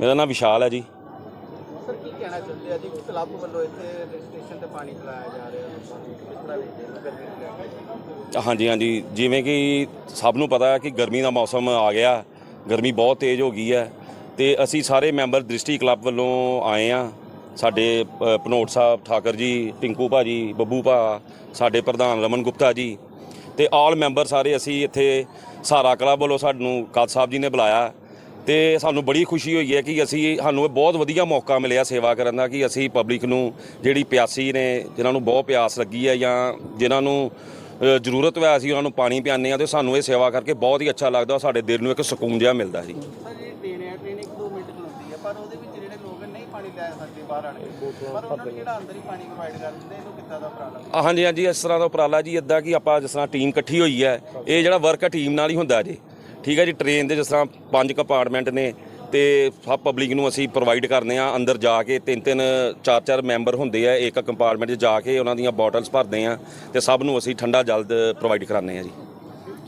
ਮੇਰਾ ਨਾਮ ਵਿਸ਼ਾਲ ਹੈ ਜੀ। ਸਰ ਕੀ ਕਹਿਣਾ ਚਾਹੁੰਦੇ ਆ ਜੀ? ਕਲੱਬ ਵੱਲੋਂ ਇੱਥੇ ਸਟੇਸ਼ਨ ਤੇ ਪਾਣੀ ਪਿਲਾਇਆ ਜਾ ਰਿਹਾ ਹਾਂਜੀ ਹਾਂਜੀ। ਜਿਵੇਂ ਕਿ ਸਭ ਨੂੰ ਪਤਾ ਹੈ ਕਿ ਗਰਮੀ ਦਾ ਮੌਸਮ ਆ ਗਿਆ। ਗਰਮੀ ਬਹੁਤ ਤੇਜ਼ ਹੋ ਗਈ ਹੈ। ਤੇ ਅਸੀਂ ਸਾਰੇ ਮੈਂਬਰ ਦ੍ਰਿਸ਼ਟੀ ਕਲੱਬ ਵੱਲੋਂ ਆਏ ਆ ਸਾਡੇ ਅ, ਭਨੋਟ ਸਾਹਿਬ ਠਾਕਰ ਜੀ ਟਿੰਕੂ ਭਾਜੀ ਬੱਬੂ ਭਾ ਸਾਡੇ ਪ੍ਰਧਾਨ ਰਮਨ ਗੁਪਤਾ ਜੀ ਤੇ ਆਲ ਮੈਂਬਰ ਸਾਰੇ ਅਸੀਂ ਇੱਥੇ ਸਹਾਰਾ ਕਲੱਬ ਵੱਲੋਂ ਸਾਨੂੰ ਕਾਦ ਸਾਹਿਬ ਜੀ ਨੇ ਬੁਲਾਇਆ। ਤੇ ਸਾਨੂੰ ਬੜੀ ਖੁਸ਼ੀ ਹੋਈ ਹੈ ਕਿ ਅਸੀਂ ਸਾਨੂੰ ਇਹ ਬਹੁਤ ਵਧੀਆ ਮੌਕਾ ਮਿਲਿਆ ਸੇਵਾ ਕਰਨ ਦਾ ਕਿ ਅਸੀਂ ਪਬਲਿਕ ਨੂੰ ਜਿਹੜੀ ਪਿਆਸੀ ਨੇ ਜਿਨ੍ਹਾਂ ਨੂੰ ਬਹੁਤ ਪਿਆਸ ਲੱਗੀ ਹੈ ਜਾਂ ਜਿਨ੍ਹਾਂ ਨੂੰ ਜ਼ਰੂਰਤ ਹੈ ਅਸੀਂ ਉਹਨਾਂ ਨੂੰ ਪਾਣੀ ਪਿਆਉਂਦੇ ਆ ਤੇ ਸਾਨੂੰ ਇਹ ਸੇਵਾ ਕਰਕੇ ਬਹੁਤ ਹੀ ਅੱਛਾ ਲੱਗਦਾ ਸਾਡੇ ਦਿਲ ਨੂੰ ਇੱਕ ਸਕੂਨ ਜਿਹਾ ਮਿਲਦਾ ਜੀ ਟ੍ਰੇਨ ਹੈ ਟ੍ਰੇਨ 1-2 ਮਿੰਟ ਖਲੋਤੀ ਹੈ ਪਰ ਉਹਦੇ ਵਿੱਚ ਜਿਹੜੇ ਲੋਕ ਨਹੀਂ ਪਾਣੀ ਲੈ ਸਕਦੇ ਬਾਹਰ ਆਣ ਕੇ ਪਰ ਉਹਨਾਂ ਨੂੰ ਜਿਹੜਾ ਅੰਦਰ ਹੀ ਪਾਣੀ ਪ੍ਰੋਵਾਈਡ ਕਰ ਦਿੰਦੇ ਇਹਨੂੰ ਕਿੱਦਾਂ ਦਾ ਉਪਰਾਲਾ? ਆ, ਹਾਂਜੀ ਹਾਂਜੀ ਇਸ ਤਰ੍ਹਾਂ ਦਾ ਉਪਰਾਲਾ ਜੀ ਇਦਾਂ ਕਿ ਆਪਾਂ ਜਿਸ ਤਰ੍ਹਾਂ ਟੀਮ ਇਕੱਠੀ ਹੋਈ ਹੈ ਇਹ ਜਿਹੜਾ ਵਰਕ ਹੈ ਟੀਮ ਨਾਲ ਹੀ ਹੁੰਦਾ ਜੀ। ਠੀਕ ਹੈ ਜੀ ਟ੍ਰੇਨ ਦੇ ਜਿਸ ਤਰ੍ਹਾਂ ਪੰਜ ਕੰਪਾਰਟਮੈਂਟ ਨੇ ਤੇ ਸਭ ਪਬਲਿਕ ਨੂੰ ਅਸੀਂ ਪ੍ਰੋਵਾਈਡ ਕਰਦੇ ਆ ਅੰਦਰ ਜਾ ਕੇ ਤਿੰਨ ਤਿੰਨ ਚਾਰ ਚਾਰ ਮੈਂਬਰ ਹੁੰਦੇ ਆ ਇੱਕ ਕੰਪਾਰਟਮੈਂਟ 'ਚ ਜਾ ਕੇ ਉਹਨਾਂ ਦੀਆਂ ਬੋਟਲਸ ਭਰਦੇ ਆ ਤੇ ਸਭ ਨੂੰ ਅਸੀਂ ਠੰਡਾ ਜਲ ਪ੍ਰੋਵਾਈਡ ਕਰਾਉਂਦੇ ਆ ਜੀ।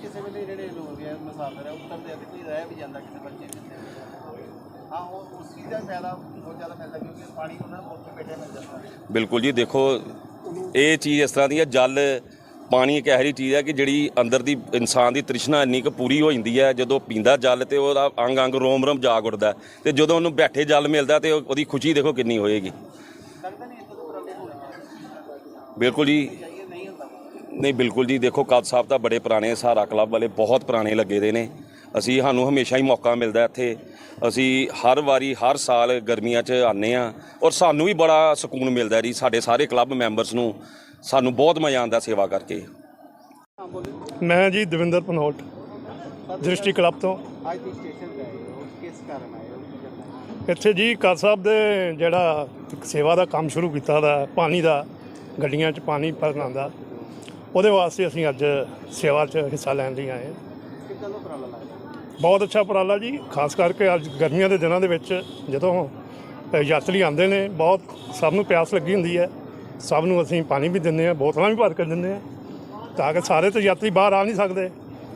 ਕਿਸੇ ਵੇਲੇ ਜਿਹੜੇ ਲੋਕ ਹੈ ਮਸਾਲੇ ਹੈ ਉੱਤਰਦੇ ਆ ਤੇ ਕੋਈ ਰਹਿ ਵੀ ਜਾਂਦਾ ਕਿਸੇ ਬੱਚੇ ਦੇ ਹਾਂ ਉਹ ਉਸ ਚੀਜ਼ ਦਾ ਫਾਇਦਾ ਬਹੁਤ ਜ਼ਿਆਦਾ ਮਿਲਦਾ ਕਿਉਂਕਿ ਪਾਣੀ ਉਹਨਾਂ ਨੂੰ ਉੱਥੇ ਬੈਠੇ ਮਿਲ ਜਾਂਦਾ। ਬਿਲਕੁਲ ਜੀ ਦੇਖੋ ਇਹ ਚੀਜ਼ ਇਸ ਤਰ੍ਹਾਂ ਦੀ ਹੈ ਜਲ ਪਾਣੀ ਇੱਕ ਇਹੋ ਜਿਹੀ ਚੀਜ਼ ਹੈ ਕਿ ਜਿਹੜੀ ਅੰਦਰ ਦੀ ਇਨਸਾਨ ਦੀ ਤ੍ਰਿਸ਼ਨਾ ਇੰਨੀ ਕੁ ਪੂਰੀ ਹੋ ਜਾਂਦੀ ਹੈ, ਜਦੋਂ ਪੀਂਦਾ ਜਲ ਤੇ ਉਹਦਾ ਅੰਗ ਅੰਗ ਰੋਮ ਰੋਮ ਜਾਗ ਉੱਠਦਾ ਤੇ ਜਦੋਂ ਉਹਨੂੰ ਬੈਠੇ ਜਲ ਮਿਲਦਾ ਤੇ ਉਹ- ਉਹਦੀ ਖੁਸ਼ੀ ਦੇਖੋ ਕਿੰਨੀ ਹੋਏਗੀ। ਬਿਲਕੁਲ ਜੀ। ਨਹੀਂ ਨਹੀਂ ਬਿਲਕੁਲ ਜੀ, ਦੇਖੋ ਕਾਦ ਸਾਹਿਬ ਤਾਂ ਬੜੇ ਪੁਰਾਣੇ ਸਹਾਰਾ ਕਲੱਬ ਵਾਲੇ, ਬਹੁਤ ਪੁਰਾਣੇ ਲੱਗੇ ਦੇ ਨੇ। ਅਸੀਂ ਸਾਨੂੰ ਹਮੇਸ਼ਾ ਹੀ ਮੌਕਾ ਮਿਲਦਾ ਇੱਥੇ। ਅਸੀਂ ਹਰ ਵਾਰੀ, ਹਰ ਸਾਲ ਗਰਮੀਆਂ 'ਚ ਆਨੇ ਆ ਔਰ ਸਾਨੂੰ ਵੀ ਬੜਾ ਸਕੂਨ ਮਿਲਦਾ ਜੀ, ਸਾਡੇ ਸਾਰੇ ਕਲੱਬ ਮੈਂਬਰਸ ਨੂੰ। ਸਾਨੂੰ ਬਹੁਤ ਮਜ਼ਾ ਆਉਂਦਾ ਸੇਵਾ ਕਰਕੇ। ਮੈਂ ਜੀ ਦਵਿੰਦਰ ਪਨੋਟ ਦ੍ਰਿਸ਼ਟੀ ਕਲੱਬ ਤੋਂ। ਅੱਜ ਦੀ ਸਟੇਸ਼ਨ ਤੇ ਆਏ ਹੋ ਕਿਸ ਕਾਰਨ ਆਏ ਹੋ ਇੱਥੇ ਜੀ ਕਾਦ ਸਾਹਿਬ ਦੇ ਜਿਹੜਾ ਸੇਵਾ ਦਾ ਕੰਮ ਸ਼ੁਰੂ ਕੀਤਾ ਦਾ, ਪਾਣੀ ਦਾ, ਗੱਡੀਆਂ 'ਚ ਪਾਣੀ ਭਰਨ ਆਉਂਦਾ ਉਹਦੇ ਵਾਸਤੇ ਅਸੀਂ ਅੱਜ ਸੇਵਾ 'ਚ ਹਿੱਸਾ ਲੈਣ ਲਈ ਆਏ ਹਾਂ। ਕਿੱਦਾਂ ਦਾ ਉਪਰਾਲਾ ਲੱਗਦਾ ਬਹੁਤ ਅੱਛਾ ਉਪਰਾਲਾ ਜੀ, ਖਾਸ ਕਰਕੇ ਅੱਜ ਗਰਮੀਆਂ ਦੇ ਦਿਨਾਂ ਦੇ ਵਿੱਚ ਜਦੋਂ ਯਾਤਰੀ ਆਉਂਦੇ ਨੇ, ਬਹੁਤ ਸਭ ਨੂੰ ਪਿਆਸ ਲੱਗੀ ਹੁੰਦੀ ਹੈ। ਸਭ ਨੂੰ ਅਸੀਂ ਪਾਣੀ ਵੀ ਦਿੰਦੇ ਹਾਂ, ਬੋਤਲਾਂ ਵੀ ਭਰ ਕੇ ਦਿੰਦੇ ਹਾਂ, ਤਾਂ ਕਿ ਸਾਰੇ ਤੇ ਯਾਤਰੀ ਬਾਹਰ ਆ ਨਹੀਂ ਸਕਦੇ,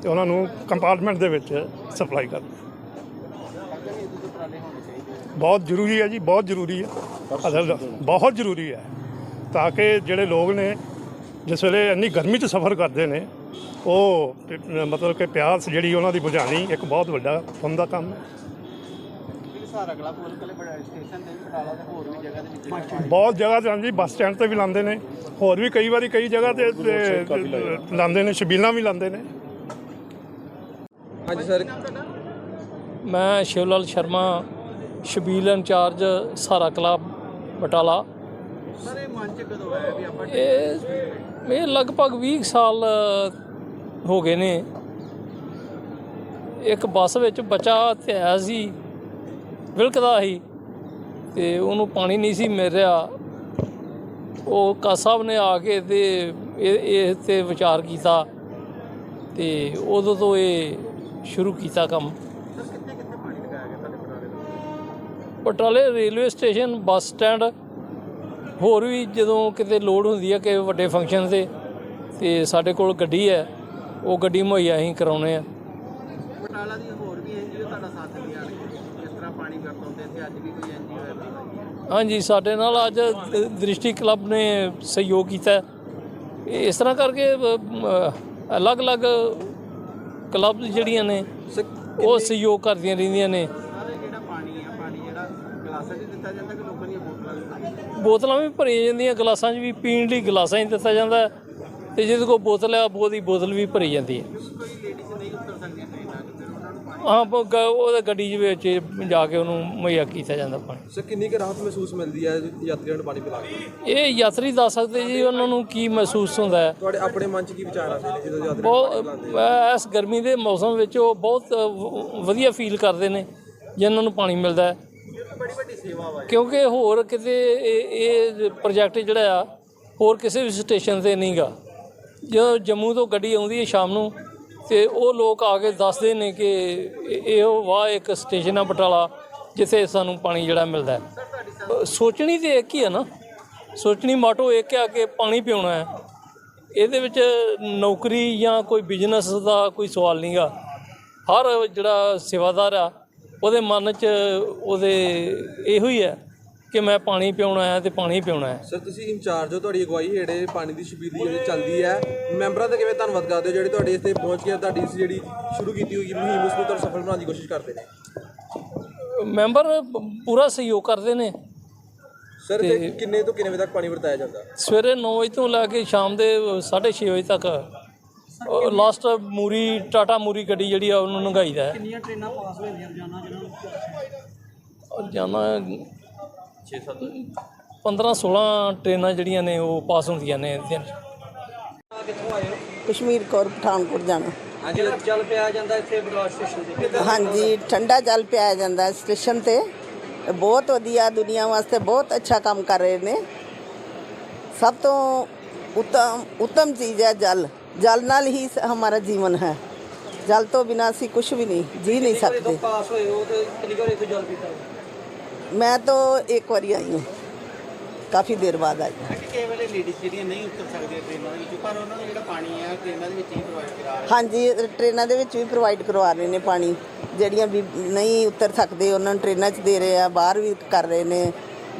ਤੇ ਉਹਨਾਂ ਨੂੰ ਕੰਪਾਰਟਮੈਂਟ ਦੇ ਵਿੱਚ ਸਪਲਾਈ ਕਰਦੇ ਬਹੁਤ ਜ਼ਰੂਰੀ ਹੈ ਜੀ, ਬਹੁਤ ਜ਼ਰੂਰੀ ਹੈ। ਅਸਲ ਬਹੁਤ ਜ਼ਰੂਰੀ ਹੈ, ਤਾਂ ਕਿ ਜਿਹੜੇ ਲੋਕ ਨੇ, ਜਿਸ ਵੇਲੇ ਇੰਨੀ ਗਰਮੀ 'ਚ ਸਫ਼ਰ ਕਰਦੇ ਨੇ ਉਹ ਪ- ਮਤਲਬ ਕਿ ਪਿਆਸ ਜਿਹੜੀ ਉਹਨਾਂ ਦੀ ਬੁਝਾਣੀ ਇੱਕ ਬਹੁਤ ਵੱਡਾ ਕੰਮ ਦਾ ਕੰਮ। ਹੈ ਜਿਹੜੇ ਸਾਰਾ ਕਲੱਬ ਕੋਲ ਕੱਲੇ ਬੜਾ ਸਟੇਸ਼ਨ ਤੇ ਵੀ ਬਟਾਲਾ ਤੇ ਹੋਰ ਵੀ ਜਗ੍ਹਾ ਦੇ ਵਿੱਚ ਬਹੁਤ ਜਗ੍ਹਾ ਤੇ ਹਾਂਜੀ ਬੱਸ ਸਟੈਂਡ ਤੇ ਵੀ ਲਾਉਂਦੇ ਨੇ। ਹੋਰ ਵੀ ਕਈ ਵਾਰੀ ਕਈ ਜਗ੍ਹਾ ਤੇ ਤੇ ਲਾਉਂਦੇ ਨੇ ਛਬੀਲਾਂ ਵੀ ਲਾਉਂਦੇ ਨੇ। ਹਾਂਜੀ ਸਰ। ਮੈਂ ਸ਼ਿਵਲਾਲ ਸ਼ਰਮਾ ਸ਼ਬੀਲ ਇੰਚਾਰਜ ਸਾਰਾ ਕਲੱਬ ਬਟਾਲਾ। ਸਰ ਇਹ ਮਨ ਚ ਕਦੋਂ ਆਇਆ ਵੀ ਆਪਾਂ ਇਹ ਇਹ ਲਗਭਗ 20 ਕੁ ਸਾਲ ਹੋ ਗਏ ਨੇ। ਇੱਕ ਬੱਸ ਵਿੱਚ ਬੱਚਾ ਧਿਆ ਸੀ ਵਿਲਕਦਾ ਸੀ ਤੇ ਉਹਨੂੰ ਪਾਣੀ ਨਹੀਂ ਸੀ ਮਿਲ ਰਿਹਾ। ਉਹ ਕਾ ਸਾਹਿਬ ਨੇ ਆ ਕੇ ਤੇ ਇਹ ਤੇ ਵਿਚਾਰ ਕੀਤਾ ਤੇ ਉਦੋਂ ਤੋਂ ਇਹ ਸ਼ੁਰੂ ਕੀਤਾ ਕੰਮ। ਬਟਾਲੇ ਰੇਲਵੇ ਸਟੇਸ਼ਨ ਬੱਸ ਸਟੈਂਡ। ਹੋਰ ਵੀ ਜਦੋਂ ਕਿਤੇ ਲੋਡ ਹੁੰਦੀ ਹੈ ਕਿ ਵੱਡੇ ਫੰਕਸ਼ਨ ਤੇ ਤੇ ਸਾਡੇ ਕੋਲ ਗੱਡੀ ਹੈ। ਉਹ ਗੱਡੀ ਮੁਹੱਈਆ ਅਸੀਂ ਕਰਾਉਨੇ ਆ। ਬਟਾਲਾ ਦੀ ਹੋਰ ਵੀ ਐਨਜੀਓ ਤੁਹਾਡਾ ਸਾਥ ਦਿੰਦੀਆਂ ਨੇ ਜਿਸ ਤਰ੍ਹਾਂ ਪਾਣੀ ਵਰਤੋਂਦੇ ਤੇ ਅੱਜ ਵੀ ਕੋਈ ਐਨਜੀਓ ਹਾਂਜੀ ਸਾਡੇ ਨਾਲ ਅੱਜ ਦ੍ਰਿਸ਼ਟੀ ਕਲੱਬ ਨੇ ਸਹਿਯੋਗ ਕੀਤਾ। ਇਸ ਤਰ੍ਹਾਂ ਕਰਕੇ ਅਲੱਗ-ਅਲੱਗ ਕਲੱਬ ਜਿਹੜੀਆਂ ਨੇ ਉਹ ਸਹਿਯੋਗ ਕਰਦੀਆਂ ਰਹਿੰਦੀਆਂ ਨੇ। ਬੋਤਲਾਂ ਵੀ ਭਰੀਆਂ ਜਾਂਦੀਆਂ? ਗਲਾਸਾਂ 'ਚ ਵੀ ਪੀਣ ਲਈ ਗਲਾਸਾਂ 'ਚ ਦਿੱਤਾ ਜਾਂਦਾ। ਤੇ ਜਿਹਦੇ ਕੋਲ ਬੋਤਲ ਹੈ ਉਹਦੀ ਬੋਤਲ ਵੀ ਭਰੀ ਜਾਂਦੀ ਹੈ। ਉਹਨਾਂ ਹਾਂ ਗ- ਉਹਦੇ ਗੱਡੀ ਦੇ ਵਿੱਚ ਜਾ ਕੇ ਉਹਨੂੰ ਮੁਹੱਈਆ ਕੀਤਾ ਜਾਂਦਾ ਪਾਣੀ ਸਰ ਕਿੰਨੀ ਕੁ ਰਾਹਤ ਮਹਿਸੂਸ ਮਿਲਦੀ ਹੈ ਯਾਤਰੀਆਂ ਨੂੰ ਪਾਣੀ ਪਿਲਾ ਕੇ? ਇਹ ਯਾਤਰੀ ਦੱਸ ਸਕਦੇ ਜੀ ਉਹਨਾਂ ਨੂੰ ਕੀ ਮਹਿਸੂਸ ਹੁੰਦਾ ਹੈ। ਤੁਹਾਡੇ ਆਪਣੇ ਮਨ 'ਚ ਕੀ ਵਿਚਾਰ ਆਉਂਦੇ ਨੇ ਜਦੋਂ ਯਾਤਰੀ ਬਹੁਤ ਅਹ ਇਸ ਗਰਮੀ ਦੇ ਮੌਸਮ ਵਿੱਚ ਉਹ ਬਹੁਤ ਵ- ਵਧੀਆ ਫੀਲ ਕਰਦੇ ਨੇ ਜਿਨ੍ਹਾਂ ਨੂੰ ਪਾਣੀ ਮਿਲਦਾ ਹੈ। ਕਿਉਂਕਿ ਹੋਰ ਕਿਤੇ ਇਹ ਇਹ ਪ੍ਰੋਜੈਕਟ ਜਿਹੜਾ ਆ ਹੋਰ ਕਿਸੇ ਵੀ ਸਟੇਸ਼ਨ ਤੇ ਨਹੀਂਗਾ ਜਦੋਂ ਜੰਮੂ ਤੋਂ ਗੱਡੀ ਆਉਂਦੀ ਹੈ ਸ਼ਾਮ ਨੂੰ, ਤੇ ਉਹ ਲੋਕ ਆ ਕੇ ਦੱਸਦੇ ਨੇ ਕਿ ਇਹੋ ਵਾਹ ਇੱਕ ਸਟੇਸ਼ਨ ਆ ਬਟਾਲਾ, ਜਿੱਥੇ ਸਾਨੂੰ ਪਾਣੀ ਜਿਹੜਾ ਮਿਲਦਾ ਹੈ। ਸੋਚਣੀ ਤੇ ਇੱਕ ਹੀ ਹੈ ਨਾ। ਸੋਚਣੀ ਮਾਟੋ ਇੱਕ ਆ ਕਿ ਪਾਣੀ ਪਿਉਣਾ ਹੈ। ਇਹਦੇ ਵਿੱਚ ਨੌਕਰੀ ਜਾਂ ਕੋਈ ਬਿਜ਼ਨਸ ਦਾ ਕੋਈ ਸਵਾਲ ਨਹੀਂਗਾ ਹਰ ਜਿਹੜਾ ਸੇਵਾਦਾਰ ਆ, ਉਹਦੇ ਮਨ 'ਚ ਉਹਦੇ ਇਹੋ ਹੀ ਹੈ ਕਿ ਮੈਂ ਪਾਣੀ ਪਿਉਣਾ ਹੈ ਤੇ ਪਾਣੀ ਪਿਉਣਾ ਹੈ। ਸਰ ਤੁਸੀਂ ਇੰਚਾਰਜ ਹੋ ਤੁਹਾਡੀ ਅਗਵਾਈ ਹੇੜੇ ਪਾਣੀ ਦੀ ਛਬੀਲ ਦੀ ਜਿਹੜੀ ਚੱਲਦੀ ਹੈ। ਮੈਂਬਰਾਂ ਦਾ ਕਿਵੇਂ ਧੰਨਵਾਦ ਕਰਦੇ ਹੋ ਜਿਹੜੇ ਤੁਹਾਡੇ ਇੱਥੇ ਪਹੁੰਚ ਕੇ ਤੁਹਾਡੀ ਇਸ ਜਿਹੜੀ ਸ਼ੁਰੂ ਕੀਤੀ ਹੋਈ ਮੁਹਿੰਮ ਉਸ ਨੂੰ ਤੁਹਾਨੂੰ ਸਫਲ ਬਣਾਉਣ ਦੀ ਕੋਸ਼ਿਸ਼ ਕਰਦੇ ਨੇ? ਮੈਂਬਰ ਪੂਰਾ ਸਹਿਯੋਗ ਕਰਦੇ ਨੇ। ਸਰ ਤੇ ਕਿੰਨੇ ਤੋਂ ਕਿੰਨੇ ਵਜੇ ਤੱਕ ਪਾਣੀ ਵਰਤਾਇਆ ਜਾਂਦਾ? ਸਵੇਰੇ 9 ਵਜੇ ਤੋਂ ਲੈ ਕੇ ਸ਼ਾਮ ਦੇ 6:30 ਵਜੇ ਤੱਕ। ਲਾਸਟ ਮੂਰੀ ਟਾਟਾ ਮੂਰੀ ਗੱਡੀ ਜਿਹੜੀ ਆ ਉਹਨੂੰ ਲੰਘਾਈਦਾ ਹੈ। ਕਿੰਨੀਆਂ ਟ੍ਰੇਨਾਂ ਪਾਸ ਹੋ ਜਾਂਦੀਆਂ ਰੋਜ਼ਾਨਾ ਰੋਜ਼ਾਨਾ 6-7 15-16 ਟ੍ਰੇਨਾਂ ਜਿਹੜੀਆਂ ਨੇ ਉਹ ਪਾਸ ਹੁੰਦੀਆਂ ਨੇ ਦਿਨ 'ਚ ਕਸ਼ਮੀਰ ਕੌਰ ਪਠਾਨਕੋਟ ਜਾਣਾ। ਹਾਂਜੀ ਚੱਲ ਪਿਆ ਜਾਂਦਾ ਇੱਥੇ ਬਗਲਾਸ ਸਟੇਸ਼ਨ ਤੇ। ਹਾਂਜੀ ਠੰਡਾ ਜਲ ਪਿਆਇਆ ਜਾਂਦਾ ਸਟੇਸ਼ਨ ਤੇ। ਬਹੁਤ ਵਧੀਆ ਦੁਨੀਆ ਵਾਸਤੇ ਬਹੁਤ ਅੱਛਾ ਕੰਮ ਕਰ ਰਹੇ ਨੇ। ਸਭ ਤੋਂ ਉੱਤਮ ਉੱਤਮ ਚੀਜ਼ ਹੈ ਜਲ। ਜਲ ਨਾਲ ਹੀ ਹਮਾਰਾ ਜੀਵਨ ਹੈ। ਜਲ ਤੋਂ ਬਿਨਾ ਅਸੀਂ ਕੁਝ ਵੀ ਨਹੀਂ ਜੀ ਨਹੀਂ ਸਕਦੇ। ਪਾਸ ਹੋਏ ਹੋ ਤੇ ਕਿੰਨੀ ਵਾਰ ਇੱਥੇ ਜਲ ਪੀਤਾ? ਮੈਂ ਤਾਂ ਇੱਕ ਵਾਰੀ ਆਈ ਹਾਂ। ਕਾਫੀ ਦੇਰ ਬਾਅਦ ਆਈ ਹਾਂ। ਕਿ ਕਈ ਵੇਲੇ ਲੇਡੀਜ਼ ਜਿਹੜੀਆਂ ਨਹੀਂ ਉਤਰ ਸਕਦੀਆਂ ਟ੍ਰੇਨਾਂ ਦੇ ਵਿੱਚ ਪਰ ਉਹਨਾਂ ਨੂੰ ਜਿਹੜਾ ਪਾਣੀ ਹੈ ਟ੍ਰੇਨਾਂ ਦੇ ਵਿੱਚ ਹੀ ਪ੍ਰੋਵਾਈਡ ਕਰਾ ਰਹੇ ਹਾਂਜੀ ਟ੍ਰੇਨਾਂ ਦੇ ਵਿੱਚ ਵੀ ਪ੍ਰੋਵਾਈਡ ਕਰਵਾ ਰਹੇ ਨੇ ਪਾਣੀ। ਜਿਹੜੀਆਂ ਵੀ ਨਹੀਂ ਉਤਰ ਸਕਦੇ ਉਹਨਾਂ ਨੂੰ ਟ੍ਰੇਨਾਂ 'ਚ ਦੇ ਰਹੇ ਆ ਬਾਹਰ ਵੀ ਕਰ ਰਹੇ ਨੇ।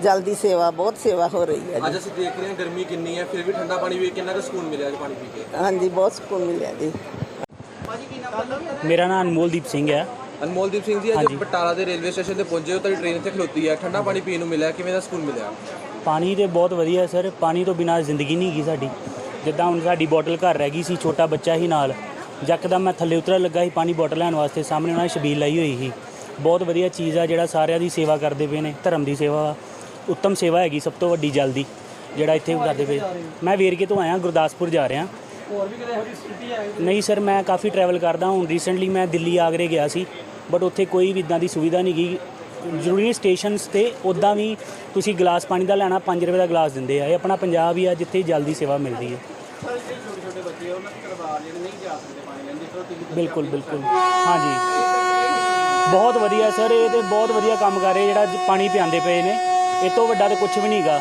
ਜਲ ਦੀ ਸੇਵਾ ਬਹੁਤ ਸੇਵਾ ਹੋ ਰਹੀ ਹੈ ਅੱਜ ਅਸੀਂ ਦੇਖ ਰਹੇ ਹਾਂ ਗਰਮੀ ਕਿੰਨੀ ਹੈ ਫਿਰ ਵੀ ਠੰਡਾ ਪਾਣੀ ਵੀ ਕਿੰਨਾ ਕੁ ਸਕੂਨ ਮਿਲਿਆ ਅੱਜ ਪਾਣੀ ਪੀ ਕੇ? ਹਾਂਜੀ ਬਹੁਤ ਸਕੂਨ ਮਿਲਿਆ ਜੀ। ਮੇਰਾ ਨਾਮ ਅਨਮੋਲਦੀਪ ਸਿੰਘ ਹੈ। ਅਨਮੋਲਦੀਪ ਸਿੰਘ ਜੀ ਅੱਜ ਬਟਾਲਾ ਦੇ ਰੇਲਵੇ ਸਟੇਸ਼ਨ ਤੇ ਪਹੁੰਚੇ ਹੋ ਤੁਹਾਡੀ ਟ੍ਰੇਨ ਇੱਥੇ ਖਲੋਤੀ ਹੈ ਠੰਡਾ ਪਾਣੀ ਪੀਣ ਨੂੰ ਮਿਲਿਆ ਕਿਵੇਂ ਦਾ ਸਕੂਨ ਮਿਲਿਆ? ਪਾਣੀ ਤੇ ਬਹੁਤ ਵਧੀਆ ਸਰ। ਪਾਣੀ ਤੋਂ ਬਿਨਾਂ ਜ਼ਿੰਦਗੀ ਨਹੀਂ ਹੈਗੀ ਸਾਡੀ। ਜਿੱਦਾਂ ਹੁਣ ਸਾਡੀ ਬੋਟਲ ਘਰ ਰਹਿ ਗਈ ਸੀ ਛੋਟਾ ਬੱਚਾ ਹੀ ਨਾਲ। ਯਕਦਮ ਮੈਂ ਥੱਲੇ ਉਤਰਨ ਲੱਗਾ ਸੀ ਪਾਣੀ ਬੋਟਲ ਲੈਣ ਵਾਸਤੇ। ਸਾਹਮਣੇ ਉਹਨਾਂ ਨੇ ਛਬੀਲ ਲਾਈ ਹੋਈ ਸੀ। ਬਹੁਤ ਵਧੀਆ ਚੀਜ਼ ਆ ਜਿਹੜਾ ਸਾਰਿਆਂ ਦੀ ਸੇਵਾ ਕਰਦੇ ਪਏ ਨੇ। ਧਰਮ ਦੀ ਸੇਵਾ ਵਾ। ਉੱਤਮ ਸੇਵਾ ਹੈਗੀ ਸਭ ਤੋਂ ਵੱਡੀ ਜਲਦੀ ਜਿਹੜਾ ਇੱਥੇ ਕਰਦੇ ਪਏ। ਮੈਂ ਵੇਰਕੇ ਤੋਂ ਆਇਆ ਗੁਰਦਾਸਪੁਰ ਜਾ ਰਿਹਾ। ਨਹੀਂ ਸਰ ਮੈਂ ਕਾਫੀ ਟਰੈਵਲ ਕਰਦਾ। ਹੁਣ ਰੀਸੈਂਟਲੀ ਮੈਂ ਦਿੱਲੀ ਆਗਰੇ ਗਿਆ ਸੀ। ਬਟ ਉੱਥੇ ਕੋਈ ਵੀ ਇਦਾਂ ਦੀ ਸੁਵਿਧਾ ਨਹੀਂ ਗਈ ਜ਼ਰੂਰੀ ਸਟੇਸ਼ਨਸ ਤੇ ਉਦਾਂ ਵੀ ਤੁਸੀਂ ਗਲਾਸ ਪਾਣੀ ਦਾ ਲੈਣਾ 5 ਰੁਪਏ ਦਾ ਗਲਾਸ ਦਿੰਦੇ ਆ। ਇਹ ਆਪਣਾ ਪੰਜਾਬ ਹੀ ਆ, ਜਿੱਥੇ ਜਲਦੀ ਸੇਵਾ ਮਿਲਦੀ ਹੈ। ਬਿਲਕੁਲ ਬਿਲਕੁਲ। ਹਾਂਜੀ। ਬਹੁਤ ਵਧੀਆ, ਸਰ, ਇਹ ਤੇ ਬਹੁਤ ਵਧੀਆ ਕੰਮ ਕਰ ਰਹੇ ਜਿਹੜਾ ਅੱਜ ਪਾਣੀ ਪਿਆਉਂਦੇ ਪਏ ਨੇ। ਇਹ ਤੋਂ ਵੱਡਾ ਤਾਂ ਕੁਝ ਵੀ ਨਹੀਂਗਾ